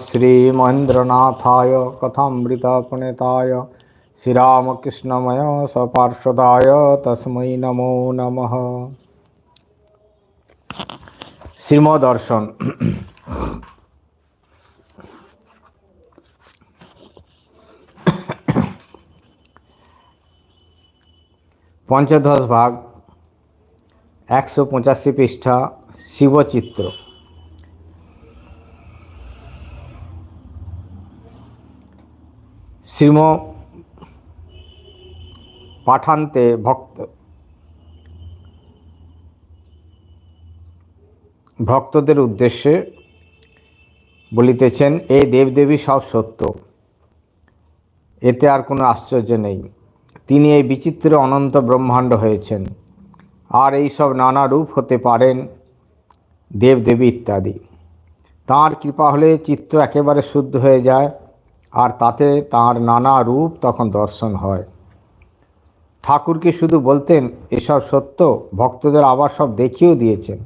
श्रीमहेन्द्रनाथाय कथामृतपुणिताय श्रीरामकृष्णमय सपार्षदाय तस्मै नमो नमः শ্রীমদর্শন পঞ্চদশ ভাগ একশো পঁচাশি পৃষ্ঠা শিবচিত্র শ্রীম পাঠান্তে ভক্ত। ভক্তদের উদ্দেশ্যে বলিতেছেন, এই দেবদেবী সব সত্য। এতে আর কোনো আশ্চর্য নেই। তিনি এই বিচিত্র অনন্ত ব্রহ্মাণ্ড হয়েছেন। আর এই সব নানা রূপ হতে পারেন দেবদেবী ইত্যাদি। তাঁর কৃপা হলে চিত্ত একেবারে শুদ্ধ হয়ে যায়। আর তাতে তাঁর নানা রূপ তখন দর্শন হয়। ঠাকুরকে শুধু বলতেন, এসব সত্য, ভক্তদের আবার সব দেখিয়েও দিয়েছেন।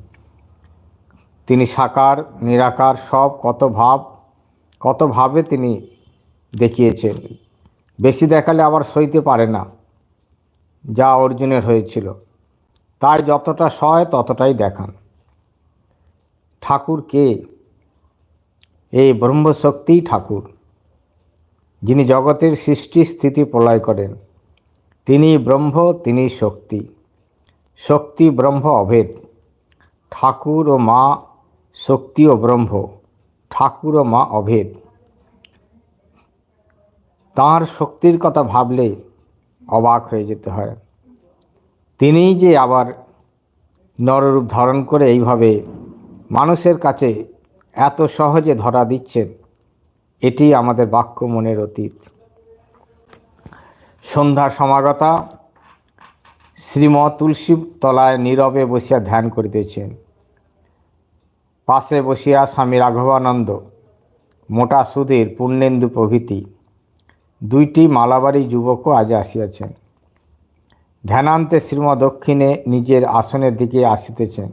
তিনি সাকার, নিরাকার, সব কত ভাব, কত ভাবে তিনি দেখিয়েছেন। বেশি দেখালে আবার সইতে পারে না, যা অর্জুনের হয়েছিল। তাই যতটা সয়, ততটাই দেখান। ঠাকুর কে? এই ব্রহ্মশক্তিই ঠাকুর। যিনি জগতের সৃষ্টি স্থিতি প্রলয় করেন, তিনি ব্রহ্ম, তিনি শক্তি। শক্তি, ব্রহ্ম, অভেদ। ঠাকুর ও মা, শক্তি ও ব্রহ্ম। ঠাকুর ও মা, অভেদ। তাঁর শক্তির কথা ভাবলে অবাক হয়ে যেতে হয়। তিনিই যে আবার নররূপ ধারণ করে এইভাবে মানুষের কাছে এত সহজে ধরা দিচ্ছেন এটি আমাদের বাক্য মনের অতীত। সন্ধ্যা সমাগতা শ্রীম তুলসী তলায় নীরবে বসিয়া ধ্যান করিতেছেন। পাশে বসিয়া স্বামী রাঘবানন্দ, মোটা সুধীর পূর্ণেন্দু প্রভৃতি, দুইটি মালাবাড়ি যুবকও আজ আসিয়াছেন। ধ্যানান্তে শ্রীম দক্ষিণে নিজের আসনের দিকে আসিতেছেন।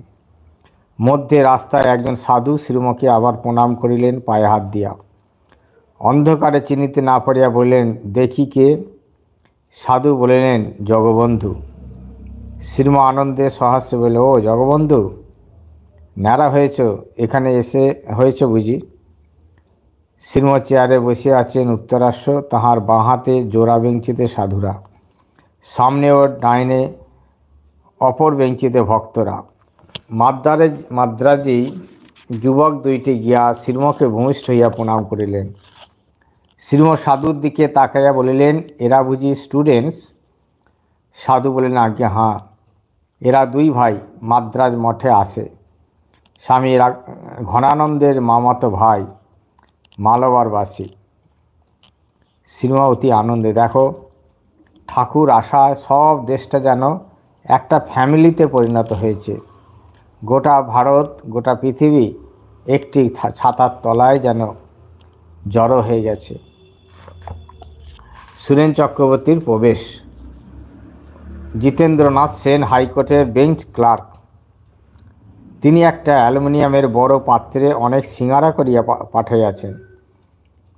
মধ্যে রাস্তায় একজন সাধু শ্রীমকে আবার প্রণাম করিলেন পায়ে হাত দিয়া। অন্ধকারে চিনিতে না পারিয়া বললেন, দেখি কে? সাধু বলিলেন, জগবন্ধু। শ্রীম আনন্দে সহাস্য বলল, ও জগবন্ধু, ন্যাড়া হয়েছ, এখানে এসে হয়েছ বুঝি? শ্রীম চেয়ারে বসে আছেন উত্তরাশ্ব, তাহার বাঁ হাতে জোড়া বেঞ্চিতে সাধুরা, সামনে ওর ডাইনে অপর বেঞ্চিতে ভক্তরা। মাদ্রাজি যুবক দুইটি গিয়া শ্রীমকে ভূমিষ্ঠ হইয়া প্রণাম করিলেন। শ্রীম সাধুর দিকে তাকাইয়া বলিলেন, এরা বুঝি স্টুডেন্টস সাধু বলিলেন আজ্ঞে হাঁ। এরা দুই ভাই, মাদ্রাজ মঠে আসে স্বামী ঘনানন্দের মামাতো ভাই, মালবারবাসী। সিনেমা অতি আনন্দে। দেখো, ঠাকুর আশায় সব দেশটা যেন একটা ফ্যামিলিতে পরিণত হয়েছে। গোটা ভারত, গোটা পৃথিবী একটি ছাতার তলায় যেন জড়ো হয়ে গেছে। সুরেন চক্রবর্তীর প্রবেশ। জিতেন্দ্রনাথ সেন হাইকোর্টের বেঞ্চ ক্লার্ক। তিনি একটা অ্যালুমিনিয়ামের বড় পাত্রে অনেক সিঙ্গারা করিয়া পাঠাইয়াছেন।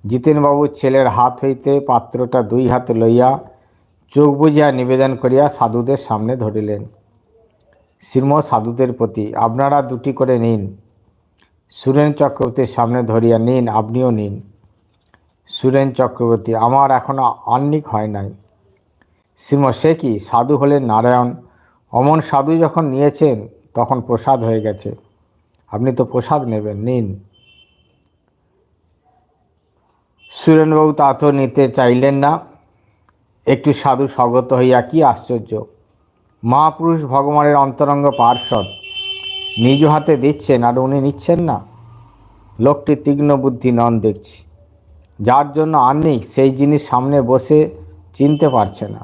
জিতেনবাবুর ছেলের হাত হইতে পাত্রটা দুই হাতে লইয়া চোখ বুঝিয়া নিবেদন করিয়া সাধুদের সামনে ধরিলেন। শ্রীম সাধুদের প্রতি, আপনারা দুটি করে নিন। সুরেন চক্রবর্তীর সামনে ধরিয়া নিন, আপনিও নিন। সুরেন চক্রবর্তী আমার এখনও আন্নিক হয় নাই। শ্রীম সে কি সাধু হলেন নারায়ণ? অমন সাধু যখন নিয়েছেন, তখন প্রসাদ হয়ে গেছে। আপনি তো প্রসাদ নেবেন, নিন। সুরেনবাবু তা তো নিতে চাইলেন না। একটু সাধু স্বগত হইয়া কি আশ্চর্য। মহাপুরুষ ভগবানের অন্তরঙ্গ পার্শ্বদ। নিজ হাতে দিচ্ছেন আর উনি নিচ্ছেন না। লোকটি তীক্ষ্ণ বুদ্ধি নন দেখছি। যার জন্য আননি সেই জিনিস সামনে বসে চিনতে পারছে না।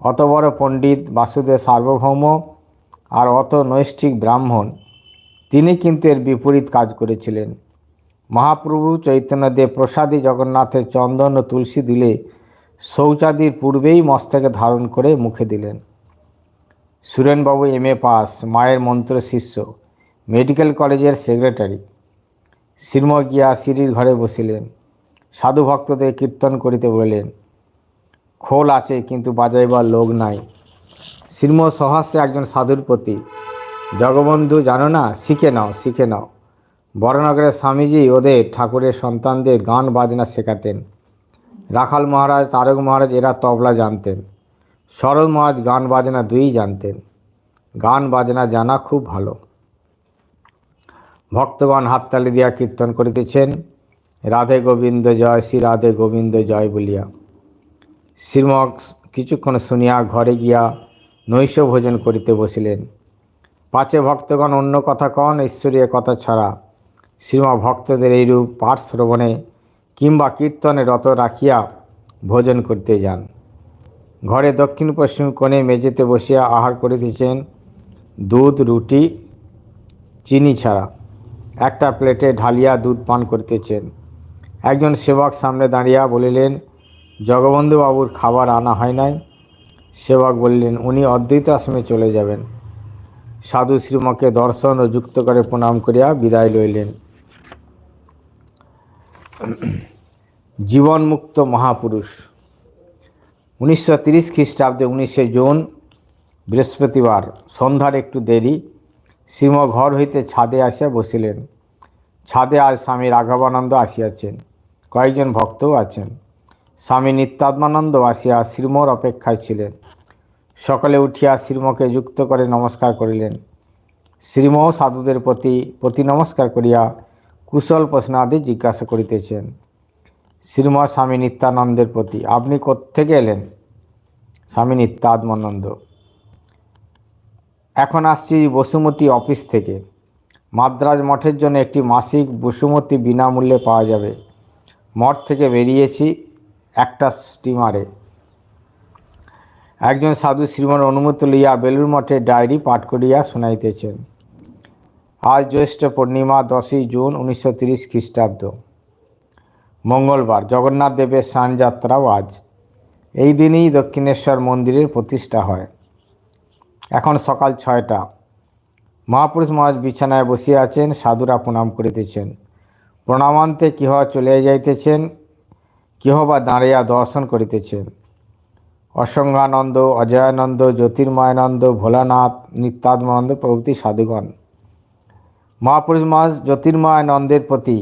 অত বড় পণ্ডিত বাসুদেব সার্বভৌম আর অত নৈষ্ঠিক ব্রাহ্মণ, তিনি কিন্তু এর বিপরীত কাজ করেছিলেন। মহাপ্রভু চৈতন্যদেব প্রসাদী জগন্নাথের চন্দন ও তুলসী দিলে শৌচাদির পূর্বেই মস্তকে ধারণ করে মুখে দিলেন। সুরেনবাবু এম এ পাস, মায়ের মন্ত্র শিষ্য, মেডিকেল কলেজের সেক্রেটারি। শ্রীম গিয়া সিঁড়ির ঘরে বসিলেন। সাধু ভক্তদের কীর্তন করিতে বলিলেন, খোল আছে, কিন্তু বাজাইবার লোক নাই। শ্রীম সহাস্যে একজন সাধুর প্রতি, জগবন্ধু জানো না, শিখে নাও শিখে নাও। বড়নগরের স্বামীজি ওদের ঠাকুরের সন্তানদের গান বাজনা শেখাতেন। রাখাল মহারাজ, তারক মহারাজ এরা তবলা জানতেন। শরৎ মহারাজ গান বাজনা দুইই জানতেন। গান বাজনা জানা খুব ভালো। ভক্তগণ হাততালি দিয়া কীর্তন করিতেছেন। রাধে গোবিন্দ জয়, শ্রী রাধে গোবিন্দ জয় বলিয়া। শ্রীমক কিছুক্ষণ শুনিয়া ঘরে গিয়া নৈশ ভোজন করিতে বসিলেন। পাঁচে ভক্তগণ অন্য কথা কন ঈশ্বরীয় কথা ছাড়া। শ্রীমা ভক্তদের এইরূপ পাঠ শ্রবণে কিংবা কীর্তনে রত রাখিয়া ভোজন করতে যান। ঘরে দক্ষিণ পশ্চিম কোণে মেঝেতে বসিয়া আহার করিতেছেন দুধ, রুটি, চিনি ছাড়া। একটা প্লেটে ঢালিয়া দুধ পান করিতেছেন। একজন সেবক সামনে দাঁড়িয়া বলিলেন, জগবন্ধু বাবুর খাবার আনা হয় নাই? সেবক বললেন, উনি অদ্বৈত আশ্রমে চলে যাবেন। সাধু শ্রীমকে দর্শন ও যুক্ত করে প্রণাম করিয়া বিদায় লইলেন। জীবনমুক্ত মহাপুরুষ। উনিশশো তিরিশ খ্রিস্টাব্দে উনিশে জুন, বৃহস্পতিবার, সন্ধ্যার একটু দেরি শ্রীম ঘর হইতে ছাদে আসিয়া বসিলেন। ছাদে আজ স্বামী রাঘবানন্দ আসিয়াছেন। কয়েকজন ভক্তও আছেন। স্বামী নিত্যাত্মানন্দ আসিয়া শ্রীমর অপেক্ষায় ছিলেন। সকালে উঠিয়া শ্রীমকে যুক্ত করে নমস্কার করিলেন। শ্রীম সাধুদের প্রতি প্রতি নমস্কার করিয়া কুশল প্রশ্নাদি জিজ্ঞাসা করিতেছেন। শ্রীম স্বামী নিত্যানন্দের প্রতি, আপনি কোত্থেকে এলেন? স্বামী নিত্যাত্মানন্দ। এখন আসছি বসুমতী অফিস থেকে। মাদ্রাজ মঠের জন্য একটি মাসিক বসুমতী বিনামূল্যে পাওয়া যাবে। মঠ থেকে বেরিয়েছি একটা স্টিমারে একজন সাধু শ্রীমন অনুমতি লইয়া বেলুর মঠের ডায়েরি পাঠ করিয়া শুনাইতেছেন। আজ জ্যৈষ্ঠ পূর্ণিমা দশই জুন উনিশশো তিরিশ খ্রিস্টাব্দ। মঙ্গলবার, জগন্নাথ দেবের স্নানযাত্রাও আজ। এই দিনই দক্ষিণেশ্বর মন্দিরের প্রতিষ্ঠা হয়। এখন সকাল ছয়টা। মহাপুরুষ মহারাজ বিছানায় বসিয়া আছেন, সাধুরা প্রণাম করিতেছেন। প্রণামান্তে কেহ চলিয়া যাইতেছেন কেহ বা দাঁড়িয়া দর্শন করিতেছেন। অসঙ্গানন্দ, অজয়ানন্দ, জ্যোতির্ময়ানন্দ, ভোলানাথ, নিত্যাত্মানন্দ প্রভৃতি সাধুগণ। মহাপুরুষ মাস জ্যোতির্ময়ানন্দের প্রতি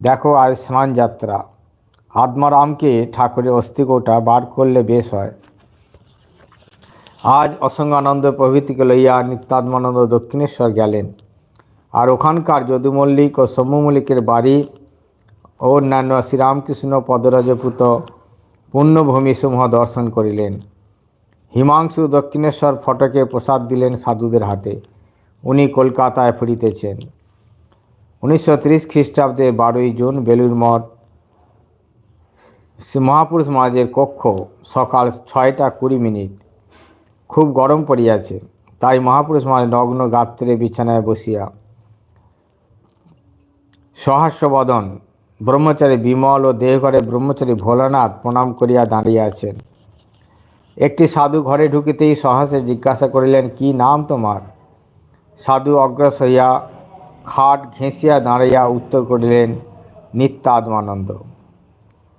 দেখো আজ স্নান যাত্রা। আত্মারামকে ঠাকুরের অস্থিকোটা বার করলে বেশ হয়। আজ অসঙ্গানন্দ প্রভৃতিকে লইয়া নিত্যাত্মানন্দ দক্ষিণেশ্বর গেলেন। আর ওখানকার যদু মল্লিক ও সৌম্য মল্লিকের বাড়ি ও অন্যান্য শ্রীরামকৃষ্ণ পদরাজপুত পুণ্যভূমিসমূহ দর্শন করিলেন। হিমাংশু দক্ষিণেশ্বর ফটকে প্রসাদ দিলেন সাধুদের হাতে। উনি কলকাতায় ফিরিতেছেন। উনিশশো তিরিশ খ্রিস্টাব্দে বারোই জুন বেলুর মঠ মহাপুরুষ মহারাজের কক্ষ সকাল ছয়টা কুড়ি মিনিট। খুব গরম পড়িয়াছে। তাই মহাপুরুষ মহারাজ নগ্ন গাত্রে বিছানায় বসিয়া সহাস্যবদন। ব্রহ্মচারী বিমল ও দেহঘরে ব্রহ্মচারী ভোলানাথ প্রণাম করিয়া দাঁড়িয়ে আছেন। একটি সাধু ঘরে ঢুকিতেই সহাসে জিজ্ঞাসা করিলেন, কি নাম তোমার? সাধু অগ্রস হইয়া খাট ঘেঁষিয়া দাঁড়াইয়া উত্তর করিলেন, নিত্যাত্মানন্দ।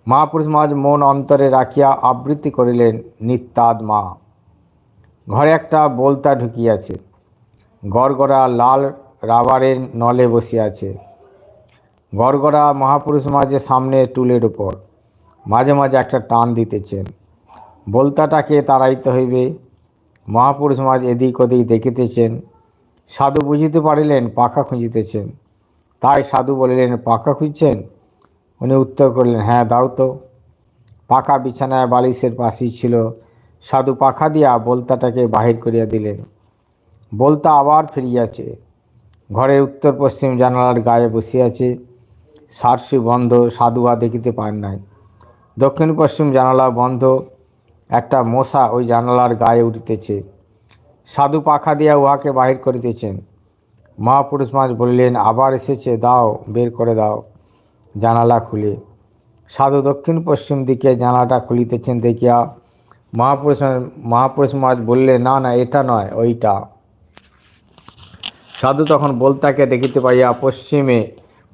মহাপুরুষ মহারাজ মন অন্তরে রাখিয়া আবৃত্তি করিলেন, নিত্যাত্মা। ঘরে একটা বলতা ঢুকিয়াছে। গড়গড়া লাল রাবারের নলে বসিয়াছে। গড়গড়া মহাপুরুষ মাঝে সামনে টুলের উপর। মাঝে মাঝে একটা টান দিতেছেন। বলতাটাকে তাড়াইতে হইবে। মহাপুরুষ মাঝ এদিক ওদিক দেখিতেছেন। সাধু বুঝিতে পারিলেন, পাখা খুঁজিতেছেন। তাই সাধু বলিলেন, পাখা খুঁজছেন? উনি উত্তর করলেন হ্যাঁ দাও তো। পাখা বিছানায় বালিশের পাশেই ছিল। সাধু পাখা দিয়া বলতাটাকে বাহির করিয়া দিলেন। বলতা আবার ফিরিয়াছে। ঘরের উত্তর পশ্চিম জানালার গায়ে বসিয়াছে। সারসি বন্ধ সাধুয়া দেখিতে পান নাই। দক্ষিণ পশ্চিম জানালা বন্ধ, একটা মশা ওই জানালার গায়ে উঠিতেছে। সাধু পাখা দিয়া উহাকে বাহির করিতেছেন। মহাপুরুষ মাছ বললেন, আবার এসেছে, দাও, বের করে দাও, জানালা খুলে। সাধু দক্ষিণ পশ্চিম দিকে জানালাটা খুলিতেছেন দেখিয়া মহাপুরুষ মহাপুরুষ মহারাজ বললে না না, এটা নয়, ওইটা। সাধু তখন বলতাকে দেখিতে পাইয়া পশ্চিমে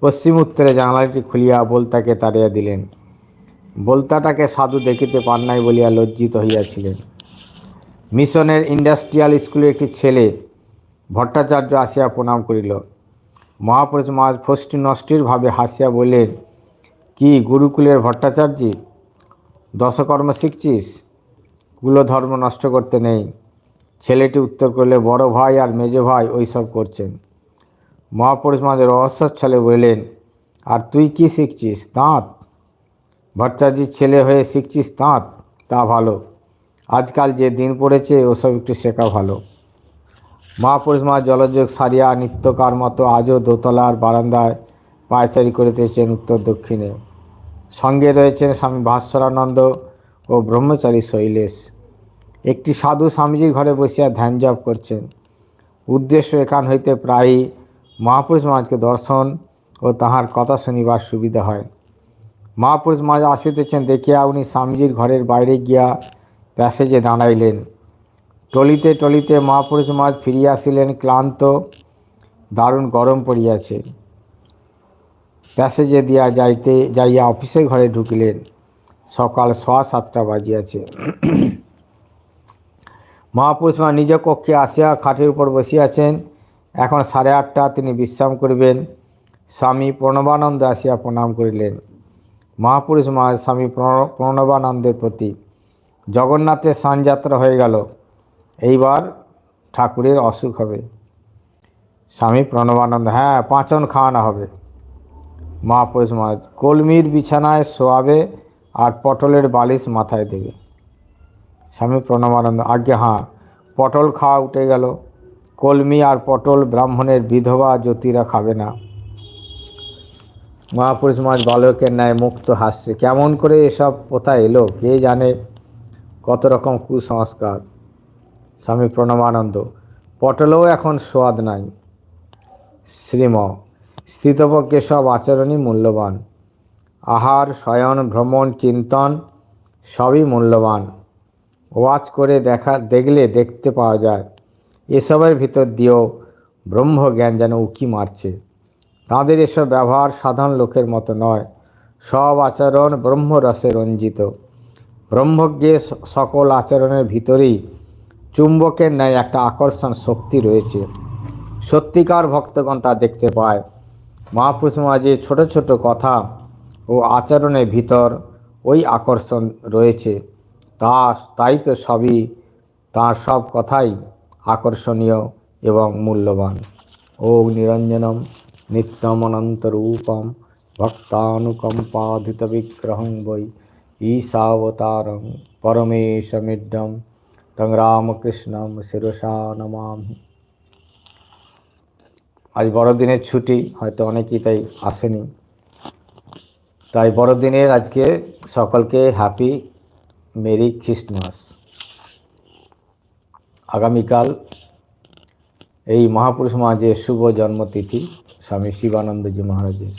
পশ্চিম উত্তরে জানালাটি খুলিয়া বলতাকে তাড়িয়া দিলেন। বলতাটাকে সাধু দেখিতে পান নাই বলিয়া লজ্জিত হইয়াছিলেন। মিশনের ইন্ডাস্ট্রিয়াল স্কুলের একটি ছেলে ভট্টাচার্য আসিয়া প্রণাম করিল। মহাপুরুষ মহারাজ ফষ্টি নষ্টির ভাবে হাসিয়া বললেন, কি গুরুকুলের ভট্টাচার্য? দশকর্ম শিখছিস? কুলধর্ম নষ্ট করতে নেই। ছেলেটি উত্তর করলে, বড় ভাই আর মেজো ভাই ওইসব করছেন মহাপুরুষ মহারাজ রহস্যচ্ছলে বললেন, আর তুই কি শিখছিস তাঁত? ভট্টাচার্যের ছেলে হয়ে শিখছিস তাঁত, তা ভালো। আজকাল যে দিন পড়েছে, ওসব একটু শেখা ভালো। মহাপুরুষ মা জলযোগ সারিয়া নিত্যকার মতো আজও দোতলার বারান্দায় পায়চারি করিতেছেন উত্তর দক্ষিণে। সঙ্গে রয়েছেন স্বামী ভাস্বরানন্দ ও ব্রহ্মচারী শৈলেশ। একটি সাধু স্বামীজির ঘরে বসিয়া ধ্যান জপ করছেন। উদ্দেশ্য এখান হইতে প্রায়ই মহাপুরুষ মহাজকে দর্শন ও তাহার কথা শুনিবার সুবিধা হয়। মহাপুরুষ মহাজ আসিতেছেন, দেখিয়া উনি স্বামীজির ঘরের বাইরে গিয়া প্যাসেজে দাঁড়াইলেন। টলিতে টলিতে মহাপুরুষ মহাজ ফিরিয়া আসিলেন, ক্লান্ত, দারুণ গরম পড়িয়াছে। প্যাসেজে দিয়া যাইতে, যাইয়া অফিসের ঘরে ঢুকিলেন। সকাল সোয়া সাতটা বাজিয়াছে। মহাপুরুষ মা নিজ কক্ষে আসিয়া খাটের উপর বসিয়াছেন। এখন সাড়ে আটটা তিনি বিশ্রাম করিবেন। স্বামী প্রণবানন্দ আসিয়া প্রণাম করিলেন। মহাপুরুষ মহারাজ স্বামী প্রণ- প্রণবানন্দের প্রতি জগন্নাথের সানযাত্রা হয়ে গেল। এইবার ঠাকুরের অসুখ হবে। স্বামী প্রণবানন্দ হ্যাঁ পাঁচন খাওয়ানো হবে। মহাপুরুষ মহারাজ, কলমির বিছানায় শোয়াবে আর পটলের বালিশ মাথায় দেবে। স্বামী প্রণবানন্দ, আজ্ঞে হ্যাঁ পটল খাওয়া উঠে গেল। কলমি আর পটল ব্রাহ্মণের বিধবা জ্যোতিরা খাবে না। মহাপুরুষ মহারাজ বালকের ন্যায় মুক্ত হাসছে। কেমন করে এসব কোথায় এলো? কে জানে কত রকম কুসংস্কার? স্বামী প্রণবানন্দ, পটলেও এখন স্বাদ নাই। শ্রীম স্থিতপক্ষে সব আচরণই মূল্যবান। আহার, শয়ন, ভ্রমণ, চিন্তন সবই মূল্যবান। ওয়াচ করে দেখা, দেখলে দেখতে পাওয়া যায়। এসবের ভিতর দিয়েও ব্রহ্মজ্ঞান যেন উকি মারছে। তাঁদের এসব ব্যবহার সাধারণ লোকের মতো নয়। সব আচরণ ব্রহ্মরসে রঞ্জিত। ব্রহ্মজ্ঞে সকল আচরণের ভিতরেই চুম্বকের ন্যায় একটা আকর্ষণ শক্তি রয়েছে। সত্যিকার ভক্তগণ তা দেখতে পায়। মহাপুরুষ মাঝে ছোট ছোট কথা ও আচরণের ভিতর ওই আকর্ষণ রয়েছে। তা, তাই তো সবই তার সব কথাই। আকর্ষণীয় এবং মূল্যবান। ও নিরঞ্জনম নিত্যমনন্তরূপম ভক্তানুকম্পাধিত বিগ্রহং বৈ ঈশাবতারং পরমেশমিড্ডম তং রামকৃষ্ণম শিরসা নমামি। আজ বড়দিনের ছুটি, হয়তো অনেকেই তাই আসেনি। তাই বড়দিনের আজকে সকলকে হ্যাপি মেরি খ্রিস্টমাস। আগামীকাল এই মহাপুরুষ মহাজের শুভ জন্মতিথি স্বামী শিবানন্দজি মহারাজের।